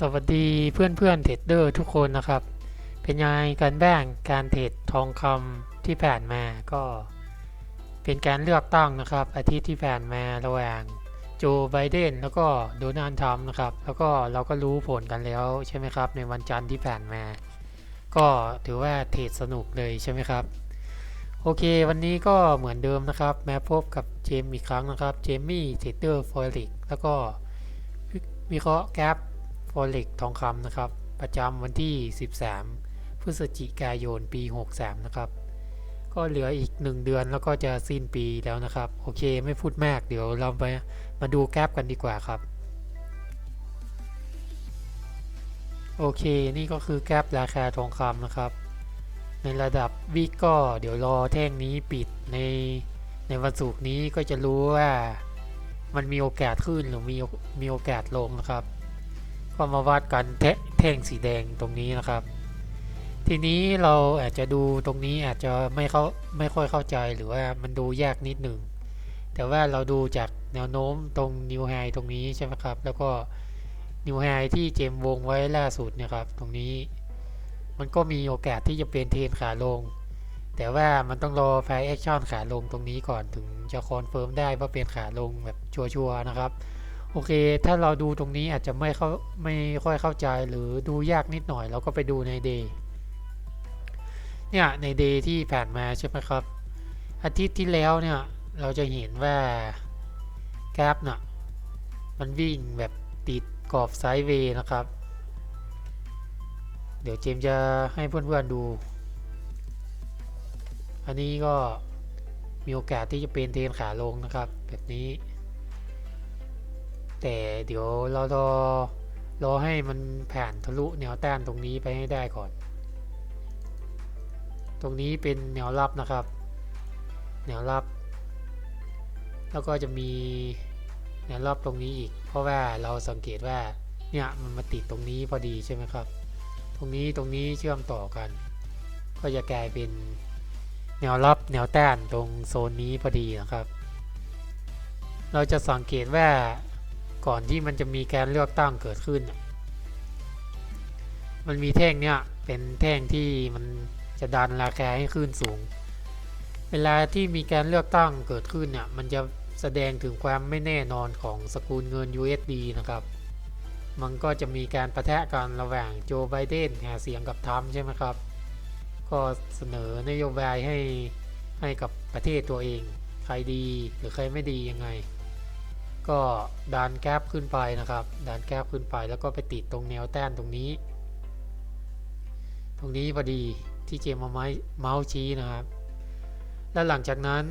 สวัสดีเพื่อนเพื่อนเทรดเดอร์ทุกคนนะครับ เป็นยังไงกันบ้างการเทรดทองคำที่ผ่านมาก็ เป็นการเลือกตั้งนะครับ อาทิตย์ที่ผ่านมาระหว่างโจไบเดนแล้วก็โดนัลด์ทรัมป์นะครับ แล้วก็เราก็รู้ผลกันแล้วใช่ไหมครับ ในวันจันทร์ที่ผ่านมา ก็ถือว่าเทรดสนุกเลยใช่ไหมครับโอเค วันนี้ก็เหมือนเดิมนะครับ มาพบกับเจมส์อีกครั้งนะครับ เจมี่เทรดเดอร์ฟอเร็กแล้วก็วิเคราะห์แกรฟ ฟอเร็กทองคำนะครับ ประจำวันที่ 13 พฤศจิกายนปี 63 นะครับ ก็เหลืออีก 1 เดือนแล้วก็จะสิ้นปีแล้วนะครับ โอเคไม่พูดมากเดี๋ยวเราไปมาดูแกรกันดีกว่าครับ โอเคนี่ก็คือแกรราคาทองคำนะครับ ในระดับวิกก็เดี๋ยวรอแท่งนี้ปิดในในวันศุกร์นี้ก็จะรู้ว่ามันมีโอกาสขึ้นหรือมีมีโอกาสลงนะครับ ก็มาวัดกันแท่งสีแดงตรงนี้นะครับ ทีนี้เราอาจจะดูตรงนี้อาจจะไม่เข้าไม่ค่อยเข้าใจหรือว่ามันดูยากนิดหนึ่งแต่ว่าเราดูจากแนวโน้มตรงนิวไฮตรงนี้ใช่ไหมครับ แล้วก็นิวไฮที่เจมวงไว้ล่าสุดเนะครับ ตรงนี้ มันก็มีโอกาสที่จะเป็นเทนขาลง แต่ว่ามันต้องรอไฟแอคชั่นขาลงตรงนี้ก่อนถึงจะคอนเฟิร์มได้ว่าเป็นขาลงแบบชัวร์ๆนะครับ โอเค ถ้าเราดูตรงนี้อาจจะไม่เข้าไม่ค่อยเข้าใจหรือดูยากนิดหน่อย เราก็ไปดูในเดย์เนี่ยในเดย์ที่ผ่านมาใช่ไหมครับ อาทิตย์ที่แล้วเนี่ยเราจะเห็นว่ากราฟน่ะมันวิ่งแบบติดกรอบไซด์เวย์นะครับ เดี๋ยวเจมจะให้เพื่อนๆดู อันนี้ก็มีโอกาสที่จะเป็นเทรนขาลงนะครับ แบบนี้ แต่เดี๋ยวเรารอรอให้มันผ่านทะลุแนวต้านตรงนี้ไปให้ได้ก่อน ตรงนี้เป็นแนวรับนะครับ แนวรับ แล้วก็จะมีแนวรับตรงนี้อีก เพราะว่าเราสังเกตว่าเนี่ยมันมาติดตรงนี้พอดีใช่ไหมครับ ตรงนี้ตรงนี้เชื่อมต่อกัน ก็จะกลายเป็นแนวรับแนวต้านตรงโซนนี้พอดีนะครับ เราจะสังเกตว่า ก่อนที่มันจะมีการเลือกตั้งเกิดขึ้น มันมีแท่งเนี้ยเป็นแท่งที่มันจะดันราคาให้ขึ้นสูง เวลาที่มีการเลือกตั้งเกิดขึ้นเนี่ยมันจะแสดงถึงความไม่แน่นอนของสกุลเงิน USD นะครับ มันก็จะมีการประทะกันระหว่างโจไบเดนหาเสียงกับทัมใช่ไหมครับ ก็เสนอนโยบายให้ให้กับประเทศตัวเอง ใครดีหรือใครไม่ดียังไง ก็ดันแกราฟขึ้นไปนะครับดันแกราฟขึ้นไปแล้วก็ไปติดตรงแนวแต้นตรงนี้ ตรงนี้พอดีที่เจมมาไม้เมาส์ชี้นะครับ แล้วหลังจากนั้น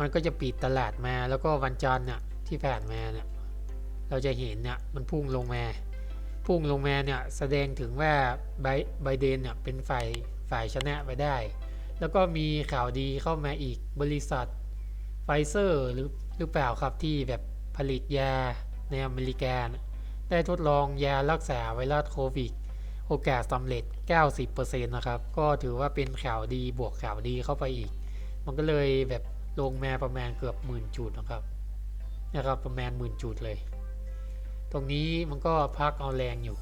มันก็จะปิดตลาดมาแล้วก็วันจันทร์เนี่ยที่ผ่านมาเนี่ยเราจะเห็นเนี่ยมันพุ่งลงมา พุ่งลงมาเนี่ยแสดงถึงว่าไบไบเดนเนี่ยเป็นฝ่ายฝ่ายชนะไปได้ แล้วก็มีข่าวดีเข้ามาอีกบริษัทไฟเซอร์หรือ หรือเปล่าครับที่แบบผลิตยาในอเมริกาได้ทดลองยารักษาไวรัสโควิด โอกาสสำเร็จ 90%นะครับ ก็ถือว่าเป็นข่าวดีบวกข่าวดีเข้าไปอีก มันก็เลยแบบลงมาประมาณเกือบหมื่นจุดนะครับ นะครับประมาณหมื่นจุดเลย ตรงนี้มันก็พักเอาแรงอยู่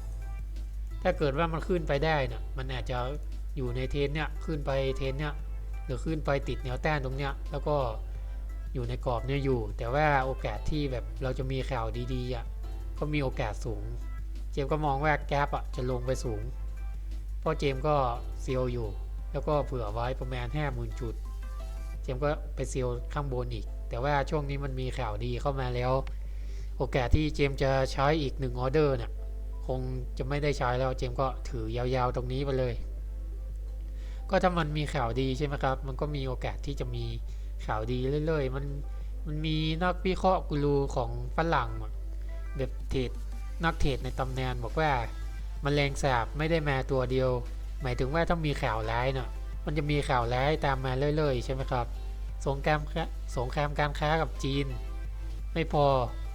ถ้าเกิดว่ามันขึ้นไปได้เนี่ยมันอาจจะอยู่ในเทนเนี่ยขึ้นไปเทนเนี่ยหรือขึ้นไปติดแนวต้านตรงเนี้ยแล้วก็ อยู่ในกรอบเนี่ยอยู่ แต่ว่าโอกาสที่แบบเราจะมีข่าวดีๆอะก็มีโอกาสสูง เจมก็มองว่าแกลบอะจะลงไปสูง เพราะเจมก็เซียวอยู่ แล้วก็เผื่อไว้ประมาณ 5 0,000 จุด เจมก็ไปเซียวข้างบนอีก แต่ว่าช่วงนี้มันมีข่าวดีเข้ามาแล้ว โอกาสที่เจมจะใช้อีกหนึ่งออเดอร์เนี่ยคงจะไม่ได้ใช้แล้วเจมก็ถือยาวๆตรงนี้ไปเลย ก็ถ้ามันมีข่าวดีใช่ไหมครับ มันก็มีโอกาสที่จะมี ข่าวดีเรื่อยๆ มันมันมีนักวิเคราะห์กูรูของฝรั่งแบบเทรดนักเทรดในตำนานบอกว่ามันแรงสาบไม่ได้มาตัวเดียว หมายถึงว่าถ้ามีข่าวร้ายเนาะมันจะมีข่าวร้ายตามมาเรื่อยๆ ใช่ไหมครับ สงครามสงครามการค้ากับจีน ไม่พอ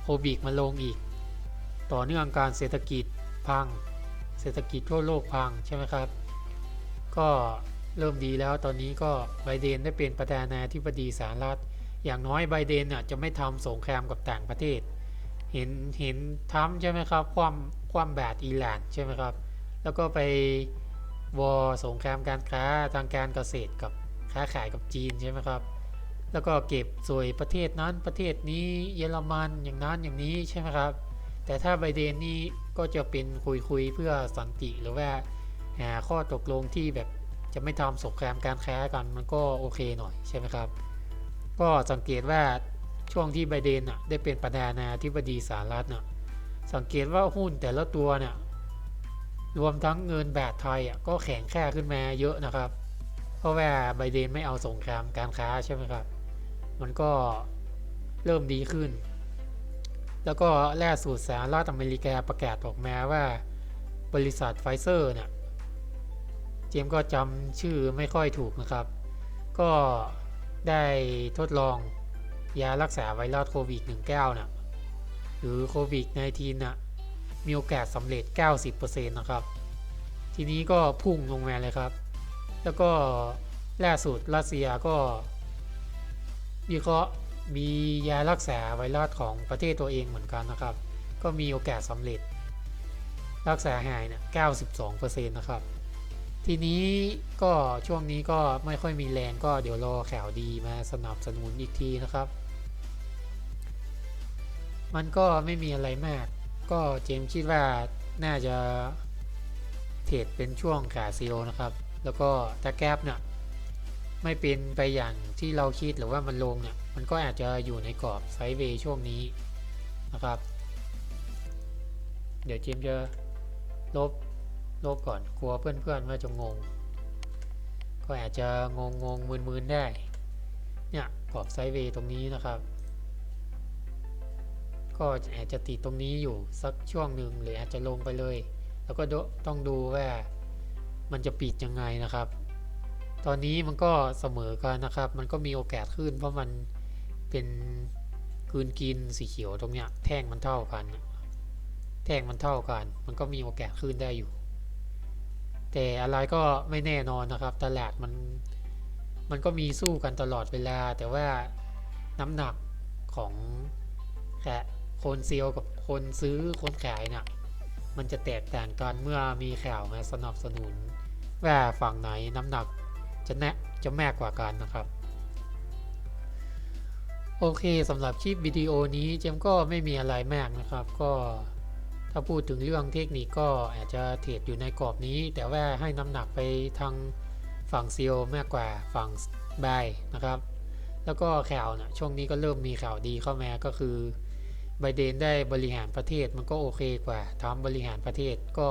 โควิดมาลงอีก ต่อเนื่องการเศรษฐกิจพัง เศรษฐกิจทั่วโลกพังใช่ไหมครับ ก็ เริ่มดีแล้วตอนนี้ก็ไบเดนได้เป็นประธานาธิบดีสหรัฐ อย่างน้อยไบเดนน่ะจะไม่ทำสงครามกับต่างประเทศ เห็นเห็นทรัมใช่ไหมครับ ความความบาตรอิหร่านใช่ไหมครับ แล้วก็ไปวอรสงครามการค้าทางการเกษตรกับค้าขายกับจีนใช่ไหมครับ แล้วก็เก็บสวยประเทศนั้นประเทศนี้เยอรมันอย่างนั้นอย่างนี้ใช่ไหมครับ แต่ถ้าไบเดนนี่ก็จะเป็นคุยคุยเพื่อสันติหรือว่าหาข้อตกลงที่แบบ จะไม่ทำสงครามการค้ากันมันก็โอเคหน่อยใช่ไหมครับ ก็สังเกตว่าช่วงที่ไบเดนอะได้เป็นประธานาธิบดีสหรัฐน่ะสังเกตว่าหุ้นแต่ละตัวเนี่ยรวมทั้งเงินบาทไทยอะก็แข็งค่าขึ้นมาเยอะนะครับ เพราะว่าไบเดนไม่เอาสงครามการค้าใช่ไหมครับ มันก็เริ่มดีขึ้น แล้วก็ล่าสุดสหรัฐอเมริกาประกาศออกมาว่าบริษัทไฟเซอร์เนี่ย เจมส์ก็จำชื่อไม่ค่อยถูกนะครับ ก็ได้ทดลองยารักษาไวรัสโควิด -19 นะหรือโควิด -19 นะมีโอกาสสำเร็จ 90%นะครับ ทีนี้ก็พุ่งลงมาเลยครับ แล้วก็ล่าสุดรัสเซียก็วิเคราะห์มียารักษาไวรัสของประเทศตัวเองเหมือนกันนะครับ ก็มีโอกาสสำเร็จ รักษาหายเนี่ย92%นะครับ ทีนี้ก็ช่วงนี้ก็ไม่ค่อยมีแรงก็เดี๋ยวรอข่าวดีมาสนับสนุนอีกทีนะครับ มันก็ไม่มีอะไรมาก ก็เจมคิดว่าน่าจะเทรดเป็นช่วงขาเซียวนะครับ แล้วก็ถ้าแกลบเนี่ยไม่เป็นไปอย่างที่เราคิดหรือว่ามันลงเนี่ยมันก็อาจจะอยู่ในกรอบไซด์เวย์ช่วงนี้นะครับ เดี๋ยวเจมจะลบ ลบก่อนกลัวเพื่อนๆว่าจะงง ก็อาจจะงงงงมึนมึนๆได้ เนี่ยกรอบไซด์เวย์ตรงนี้นะครับ ก็อาจจะติดตรงนี้อยู่สักช่วงหนึ่งหรืออาจจะลงไปเลย แล้วก็ต้องดูว่ามันจะปิดยังไงนะครับ ตอนนี้มันก็เสมอกันนะครับ มันก็มีโอกาสขึ้น เพราะมันเป็นคืนกินสีเขียวตรงเนี้ยแท่งมันเท่ากัน แท่งมันเท่ากัน มันก็มีโอกาสขึ้นได้อยู่ แต่อะไรก็ไม่แน่นอนนะครับ ตลาดมันมันก็มีสู้กันตลอดเวลา แต่ว่าน้ำหนักของแค่คนเซลล์กับคนซื้อคนขายเนี่ยมันจะแตกต่างกันเมื่อมีข่าวมาสนับสนุน ว่าฝั่งไหนน้ำหนักจะแนะจะแมกกว่ากันนะครับ โอเคสำหรับคลิปวิดีโอนี้เจมก็ไม่มีอะไรมากนะครับก็ ถ้าพูดถึงเรื่องเทคนิคก็อาจจะเทรดอยู่ในกรอบนี้ แต่ว่าให้น้ำหนักไปทางฝั่งซลล์มากกว่าฝั่งบายนะครับ แล้วก็ข่าวนะช่วงนี้ก็เริ่มมีข่าวดีเข้ามาก็คือไบเดนได้บริหารประเทศมันก็โอเคกว่าทำบริหารประเทศก็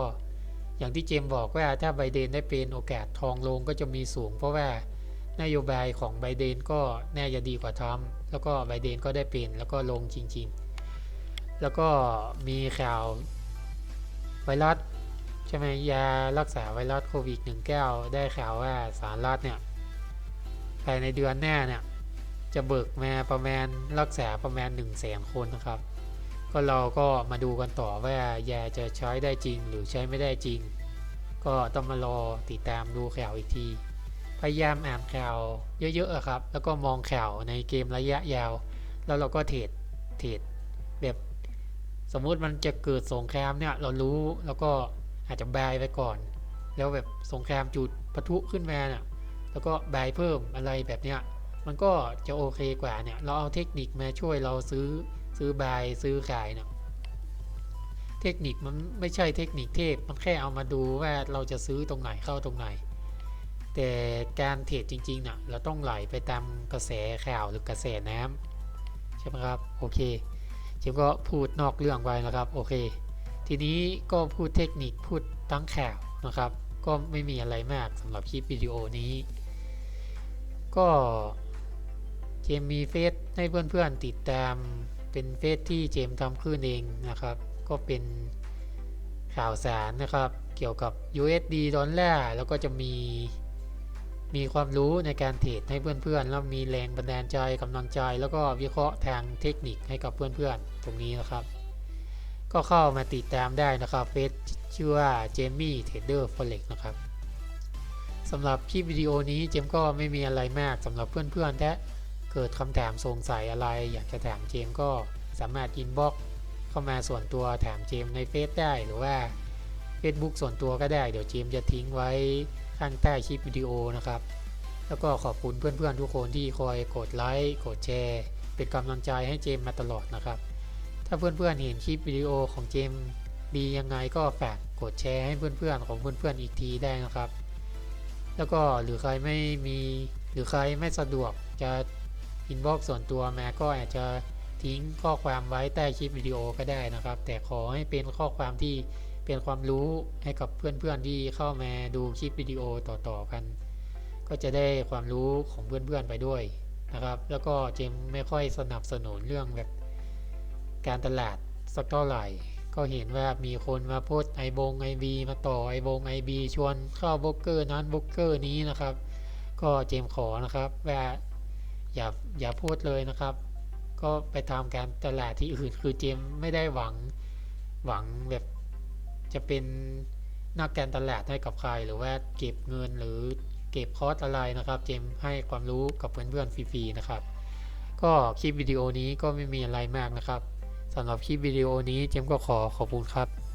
อย่างที่เจมบอกว่าถ้าไบเดนได้เป็นโอกาสทองลงก็จะมีสูง เพราะว่านโยบายของไบเดนก็แน่จะดีกว่าทรัมป์แล้วก็ไบเดนก็ได้เป็นแล้วก็ลงจริง ๆ แล้วก็มีข่าวไวรัสใช่ไหมยารักษาไวรัสโควิด -19 ได้ข่าวว่าสหรัฐเนี่ยภายในเดือนหน้าเนี่ย จะเบิกมาประมาณรักษาประมาณ1 0 0 0 0แสนคนนะครับ ก็เราก็มาดูกันต่อว่ายาจะใช้ได้จริงหรือใช้ไม่ได้จริง ก็ต้องมารอติดตามดูข่าวอีกที พยายามอ่านข่าวเยอะๆครับ แล้วก็มองข่าวในเกมระยะยาว แล้วเราก็เทรดเทรดแบบ สมมุติมันจะเกิดสงครามเนี่ยเรารู้แล้วก็อาจจะบายไปก่อน แล้วแบบสงครามจุดปะทุขึ้นมาเนี่ยแล้วก็บายเพิ่มอะไรแบบเนี้ยมันก็จะโอเคกว่าเนี่ยเราเอาเทคนิคมาช่วยเราซื้อซื้อบายซื้อขายเนี่ยเทคนิคมันไม่ใช่เทคนิคเทพมันแค่เอามาดูว่าเราจะซื้อตรงไหนเข้าตรงไหน แต่การเทรดจริงๆเนี่ยเราต้องไหลไปตามกระแสข่าวหรือกระแสน้ำใช่ไหมครับโอเค เจมก็พูดนอกเรื่องไปนะครับโอเค ทีนี้ก็พูดเทคนิคพูดทั้งข่าวนะครับ ก็ไม่มีอะไรมากสำหรับคลิปวิดีโอนี้ ก็เจมมีเฟซให้เพื่อนๆติดตามเป็นเฟซที่เจมทำขึ้นเองนะครับ ก็เป็นข่าวสารนะครับ เกี่ยวกับ USD ดอลลาร์แล้วก็จะมี มีความรู้ในการเทรดให้เพื่อนๆ แล้วมีแรงบันดาลใจกำลังใจ แล้วก็วิเคราะห์ทางเทคนิคให้กับเพื่อนๆ ตรงนี้นะครับ ก็เข้ามาติดตามได้นะครับเฟซชื่อว่าเจมี่เทรดเดอร์ฟอเร็กนะครับสำหรับคลิปวิดีโอนี้เจมก็ไม่มีอะไรมากสำหรับเพื่อนๆถ้เกิดคำถามสงสัยอะไร อยากจะถามเจมก็สามารถอินบ็อกเข้ามาส่วนตัวถามเจมในเฟซได้หรือว่า Facebook ส่วนตัวก็ได้เดี๋ยวเจมจะทิ้งไว้ ข้างใต้คลิปวิดีโอนะครับ แล้วก็ขอบคุณเพื่อนๆทุกคนที่คอยกดไลค์กดแชร์ เป็นกำลังใจให้เจมมาตลอดนะครับ ถ้าเพื่อนๆเห็นคลิปวิดีโอของเจมดียังไงก็ฝากกดแชร์ให้เพื่อนๆของเพื่อนๆอีกทีได้นะครับ แล้วก็หรือใครไม่มีหรือใครไม่สะดวกจะอินบ็อกส่วนตัวแมาก็อาจจะทิ้งข้อความไว้ใต้คลิปวิดีโอก็ได้นะครับ แต่ขอให้เป็นข้อความที่ เป็นความรู้ให้กับเพื่อนๆที่เข้ามาดูคลิปวิดีโอต่อๆกัน ก็จะได้ความรู้ของเพื่อนๆไปด้วยนะครับ แล้วก็เจมไม่ค่อยสนับสนุนเรื่องแบบการตลาดสักเท่าไหร่ ก็เห็นว่ามีคนมาโพสไอบงไอบีมาต่อไอบงไอบีชวนเข้าบล็อกเกอร์นั้นบล็อกเกอร์นี้นะครับ ก็เจมขอนะครับว่าอย่าอย่าพูดเลยนะครับ ก็ไปทำการตลาดที่อื่นคือเจมไม่ได้หวังหวังแบบ จะเป็นนักการตลาดให้กับใคร หรือว่าเก็บเงินหรือเก็บคอร์สอะไรนะครับเจมให้ความรู้กับเพื่อนๆฟรีๆนะครับ ก็คลิปวิดีโอนี้ก็ไม่มีอะไรมากนะครับสำหรับคลิปวิดีโอนี้เจมก็ขอขอบคุณครับ